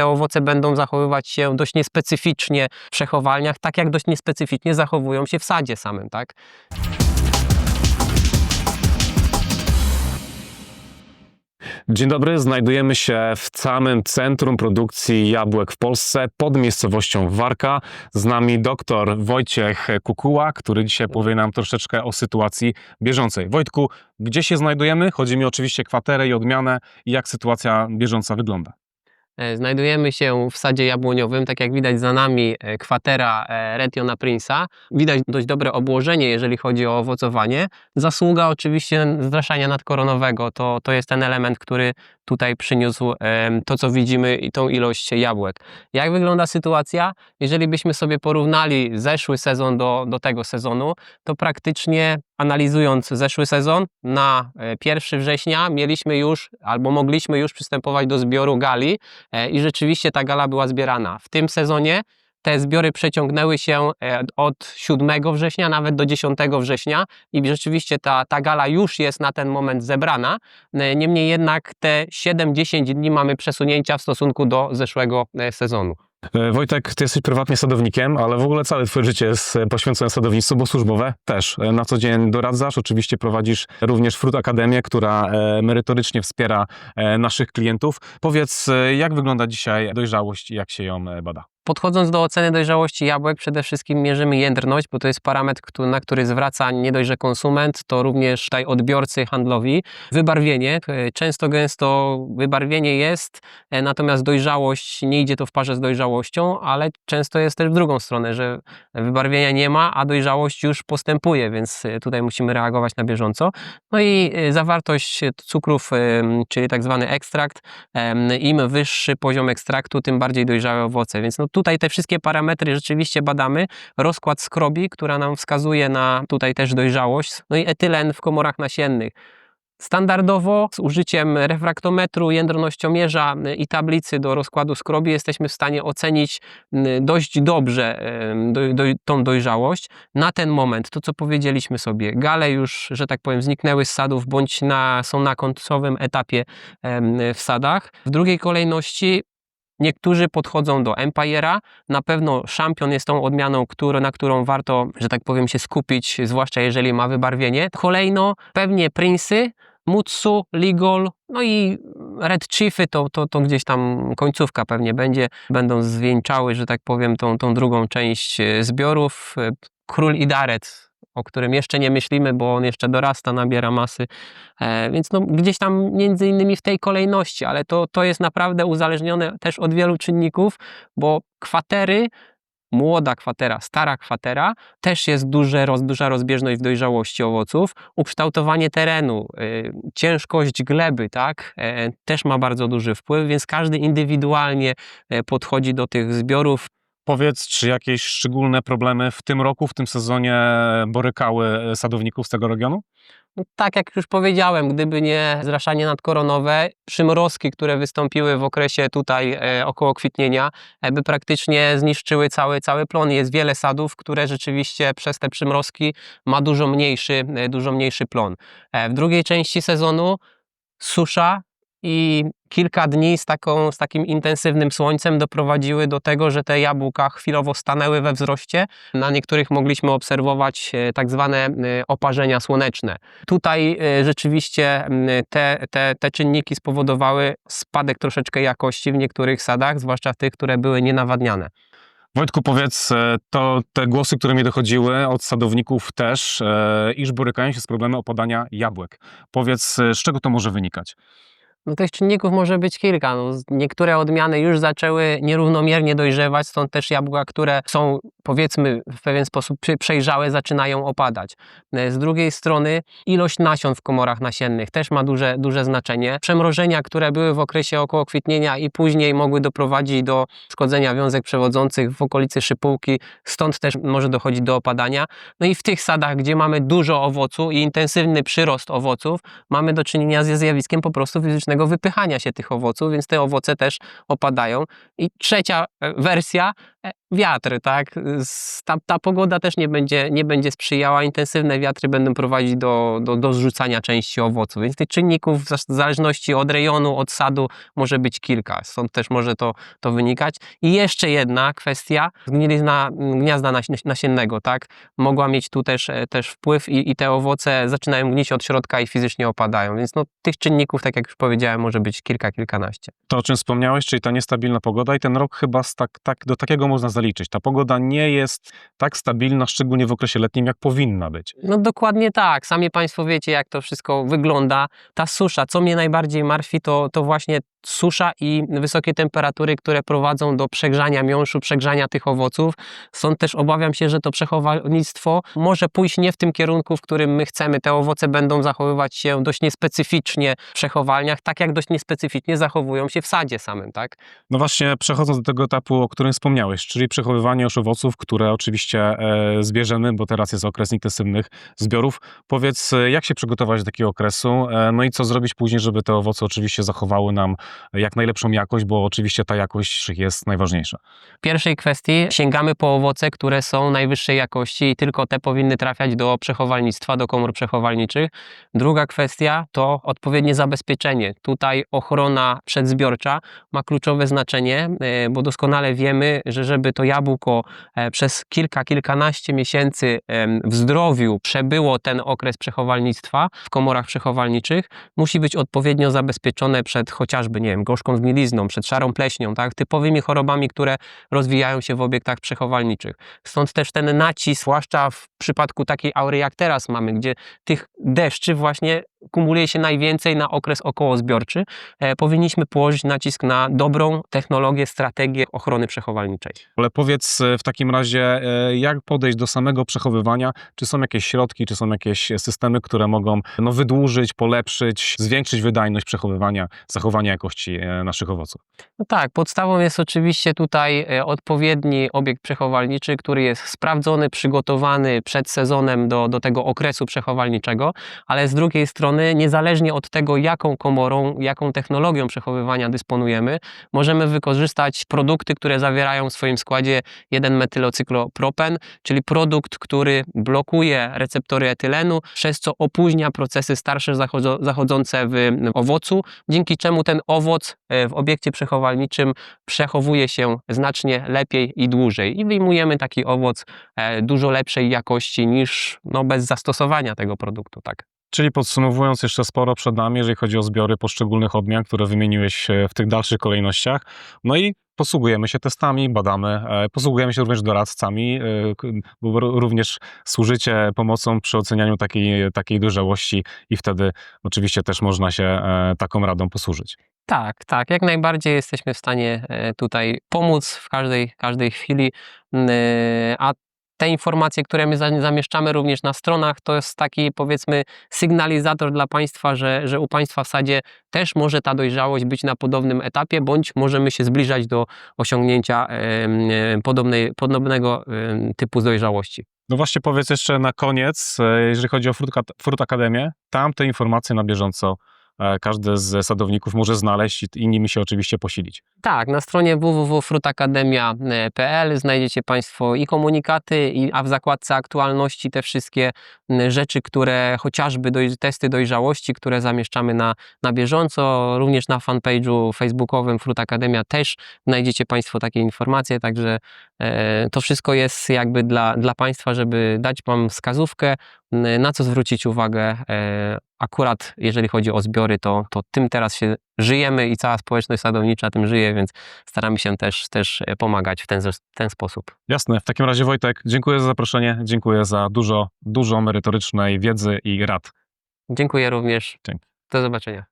te owoce będą zachowywać się dość niespecyficznie w przechowalniach, tak jak dość niespecyficznie zachowują się w sadzie samym, tak? Dzień dobry, znajdujemy się w samym centrum produkcji jabłek w Polsce, pod miejscowością Warka. Z nami doktor Wojciech Kukuła, który dzisiaj powie nam troszeczkę o sytuacji bieżącej. Wojtku, gdzie się znajdujemy? Chodzi mi oczywiście kwaterę i odmianę i jak sytuacja bieżąca wygląda. E, Znajdujemy się w sadzie jabłoniowym, tak jak widać za nami e, kwatera e, Retiona Prince'a. Widać dość dobre obłożenie, jeżeli chodzi o owocowanie. Zasługa oczywiście zraszania nadkoronowego, to, to jest ten element, który tutaj przyniósł to, co widzimy i tą ilość jabłek. Jak wygląda sytuacja? Jeżeli byśmy sobie porównali zeszły sezon do, do tego sezonu, to praktycznie analizując zeszły sezon, na e, 1 września mieliśmy już, albo mogliśmy już przystępować do zbioru gali, E, i rzeczywiście ta gala była zbierana. W tym sezonie te zbiory przeciągnęły się e, od 7 września nawet do 10 września i rzeczywiście ta, ta gala już jest na ten moment zebrana. E, Niemniej jednak te 7-10 dni mamy przesunięcia w stosunku do zeszłego e, sezonu. Wojtek, ty jesteś prywatnie sadownikiem, ale w ogóle całe twoje życie jest poświęcone sadownictwu, bo służbowe też. Na co dzień doradzasz, oczywiście prowadzisz również Fruit Akademię, która merytorycznie wspiera naszych klientów. Powiedz, jak wygląda dzisiaj dojrzałość i jak się ją bada? Podchodząc do oceny dojrzałości jabłek, przede wszystkim mierzymy jędrność, bo to jest parametr, na który zwraca nie dość, że konsument, to również tutaj odbiorcy handlowi. Wybarwienie, e, często gęsto wybarwienie jest, e, natomiast dojrzałość nie idzie to w parze z dojrzałością, ale często jest też w drugą stronę, że wybarwienia nie ma, a dojrzałość już postępuje, więc e, tutaj musimy reagować na bieżąco. No i zawartość cukrów, czyli tak zwany ekstrakt, Im wyższy poziom ekstraktu, tym bardziej dojrzałe owoce. Więc no tutaj te wszystkie parametry rzeczywiście badamy. Rozkład skrobi, która nam wskazuje na tutaj też dojrzałość. No i etylen w komorach nasiennych. Standardowo z użyciem refraktometru, jędrnościomierza y, i tablicy do rozkładu skrobi jesteśmy w stanie ocenić y, dość dobrze do, do, tą dojrzałość. Na ten moment, to co powiedzieliśmy sobie, gale już, że tak powiem, zniknęły z sadów bądź na, są na końcowym etapie w sadach. W drugiej kolejności Niektórzy podchodzą do Empire'a. Na pewno szampion jest tą odmianą, który, na którą warto, że tak powiem, się skupić, zwłaszcza jeżeli ma wybarwienie. Kolejno pewnie Prince'y, Mutsu, Ligol, no i Red Chiefy to, to, to gdzieś tam końcówka pewnie będzie. Będą zwieńczały, że tak powiem, tą, tą drugą część e, zbiorów. E, Król Idaret, o którym jeszcze nie myślimy, bo on jeszcze dorasta, nabiera masy. E, więc no, gdzieś tam między innymi w tej kolejności, ale to, to jest naprawdę uzależnione też od wielu czynników, bo kwatery, młoda kwatera, stara kwatera, też jest duże, roz, duża rozbieżność w dojrzałości owoców. Ukształtowanie terenu, y, ciężkość gleby, tak, e, też ma bardzo duży wpływ, więc każdy indywidualnie e, podchodzi do tych zbiorów. Powiedz, czy jakieś szczególne problemy w tym roku, w tym sezonie borykały e, sadowników z tego regionu? No, tak jak już powiedziałem, gdyby nie zraszanie nadkoronowe, przymrozki, które wystąpiły w okresie tutaj e, około kwitnienia, e, by praktycznie zniszczyły cały, cały plon. Jest wiele sadów, które rzeczywiście przez te przymrozki ma dużo mniejszy, e, dużo mniejszy plon. E, w drugiej części sezonu susza i kilka dni z, taką, z takim intensywnym słońcem doprowadziły do tego, że te jabłka chwilowo stanęły we wzroście. Na niektórych mogliśmy obserwować e, tak zwane e, oparzenia słoneczne. Tutaj e, rzeczywiście te, te, te czynniki spowodowały spadek troszeczkę jakości w niektórych sadach, zwłaszcza w tych, które były nienawadniane. Wojtku, powiedz, to te głosy, które mi dochodziły od sadowników też, iż borykają się z problemem opadania jabłek. Powiedz, z czego to może wynikać? No tych czynników może być kilka. No, niektóre odmiany już zaczęły nierównomiernie dojrzewać, stąd też jabłka, które są powiedzmy w pewien sposób przejrzałe, zaczynają opadać. E, Z drugiej strony ilość nasion w komorach nasiennych też ma duże, duże znaczenie. Przemrożenia, które były w okresie około kwitnienia i później mogły doprowadzić do szkodzenia wiązek przewodzących w okolicy szypułki, stąd też może dochodzić do opadania. No i w tych sadach, gdzie mamy dużo owocu i intensywny przyrost owoców, mamy do czynienia ze zjawiskiem po prostu fizycznego wypychania się tych owoców, więc te owoce też opadają. I trzecia e, wersja, e, wiatr, tak? Ta, ta pogoda też nie będzie, nie będzie sprzyjała. Intensywne wiatry będą prowadzić do, do, do zrzucania części owoców, więc tych czynników w zależności od rejonu, od sadu może być kilka. Stąd też może to, to wynikać. I jeszcze jedna kwestia, gniazda naś- nasiennego, tak? Mogła mieć tu też, też wpływ i, i te owoce zaczynają gnić od środka i fizycznie opadają. Więc no, tych czynników, tak jak już powiedziałem, może być kilka, kilkanaście. To, o czym wspomniałeś, czyli ta niestabilna pogoda i ten rok chyba tak, tak, do takiego można zaliczyć. Ta pogoda nie jest tak stabilna, szczególnie w okresie letnim, jak powinna być. No dokładnie tak. Sami Państwo wiecie, jak to wszystko wygląda. Ta susza, co mnie najbardziej martwi, to, to właśnie susza i wysokie temperatury, które prowadzą do przegrzania miąższu, przegrzania tych owoców. Stąd też obawiam się, że to przechowalnictwo może pójść nie w tym kierunku, w którym my chcemy. Te owoce będą zachowywać się dość niespecyficznie w przechowalniach, tak jak dość niespecyficznie zachowują się w sadzie samym, tak? No właśnie, przechodząc do tego etapu, o którym wspomniałeś, czyli przechowywanie już owoców, które oczywiście e, zbierzemy, bo teraz jest okres intensywnych zbiorów. Powiedz, e, jak się przygotować do takiego okresu, e, no i co zrobić później, żeby te owoce oczywiście zachowały nam jak najlepszą jakość, bo oczywiście ta jakość jest najważniejsza. W pierwszej kwestii sięgamy po owoce, które są najwyższej jakości i tylko te powinny trafiać do przechowalnictwa, do komór przechowalniczych. Druga kwestia to odpowiednie zabezpieczenie. Tutaj ochrona przedzbiorcza ma kluczowe znaczenie, bo doskonale wiemy, że żeby to jabłko e, przez kilka, kilkanaście miesięcy w zdrowiu przebyło ten okres przechowalnictwa w komorach przechowalniczych, musi być odpowiednio zabezpieczone przed chociażby, nie wiem, gorzką zgnilizną, przed szarą pleśnią, tak, typowymi chorobami, które rozwijają się w obiektach przechowalniczych. Stąd też ten nacisk, zwłaszcza w przypadku takiej aury jak teraz mamy, gdzie tych deszczy właśnie kumuluje się najwięcej na okres okołozbiorczy, e, powinniśmy położyć nacisk na dobrą technologię, strategię ochrony przechowalniczej. Ale powiedz e, w takim razie, e, jak podejść do samego przechowywania? Czy są jakieś środki, czy są jakieś systemy, które mogą no, wydłużyć, polepszyć, zwiększyć wydajność przechowywania, zachowania jakości e, naszych owoców? No tak, podstawą jest oczywiście tutaj e, odpowiedni obiekt przechowalniczy, który jest sprawdzony, przygotowany przed sezonem do, do tego okresu przechowalniczego, ale z drugiej strony, niezależnie od tego, jaką komorą, jaką technologią przechowywania dysponujemy, możemy wykorzystać produkty, które zawierają w swoim składzie 1-metylocyklopropen, czyli produkt, który blokuje receptory etylenu, przez co opóźnia procesy starsze zachodzące w owocu, dzięki czemu ten owoc e, w obiekcie przechowalniczym przechowuje się znacznie lepiej i dłużej i wyjmujemy taki owoc e, dużo lepszej jakości niż no, bez zastosowania tego produktu. Tak. Czyli podsumowując, jeszcze sporo przed nami, jeżeli chodzi o zbiory poszczególnych odmian, które wymieniłeś e, w tych dalszych kolejnościach. No i posługujemy się testami, badamy, e, posługujemy się również doradcami, e, bo również służycie pomocą przy ocenianiu takiej, takiej dojrzałości i wtedy oczywiście też można się taką radą posłużyć. Tak, tak, jak najbardziej jesteśmy w stanie tutaj pomóc w każdej, każdej chwili, a te informacje, które my za- zamieszczamy również na stronach, to jest taki powiedzmy sygnalizator dla Państwa, że, że u Państwa w sadzie też może ta dojrzałość być na podobnym etapie, bądź możemy się zbliżać do osiągnięcia podobnej, podobnego typu dojrzałości. No właśnie powiedz jeszcze na koniec, e, jeżeli chodzi o Fruit, Fruit Akademię, tam te informacje na bieżąco każdy z sadowników może znaleźć i nimi się oczywiście posilić. Tak, na stronie www.frutakademia.pl znajdziecie Państwo i komunikaty, i, a w zakładce aktualności te wszystkie rzeczy, które chociażby doj, testy dojrzałości, które zamieszczamy na, na bieżąco, również na fanpage'u facebookowym Fruit Akademia też znajdziecie Państwo takie informacje, także e, to wszystko jest jakby dla, dla Państwa, żeby dać Wam wskazówkę, na co zwrócić uwagę. Akurat jeżeli chodzi o zbiory, to, to tym teraz się żyjemy i cała społeczność sadownicza tym żyje, więc staramy się też, też e, pomagać w ten, ten sposób. Jasne. W takim razie Wojtek, dziękuję za zaproszenie, dziękuję za dużo, dużo merytorycznej wiedzy i rad. Dziękuję również. Dzięki. Do zobaczenia.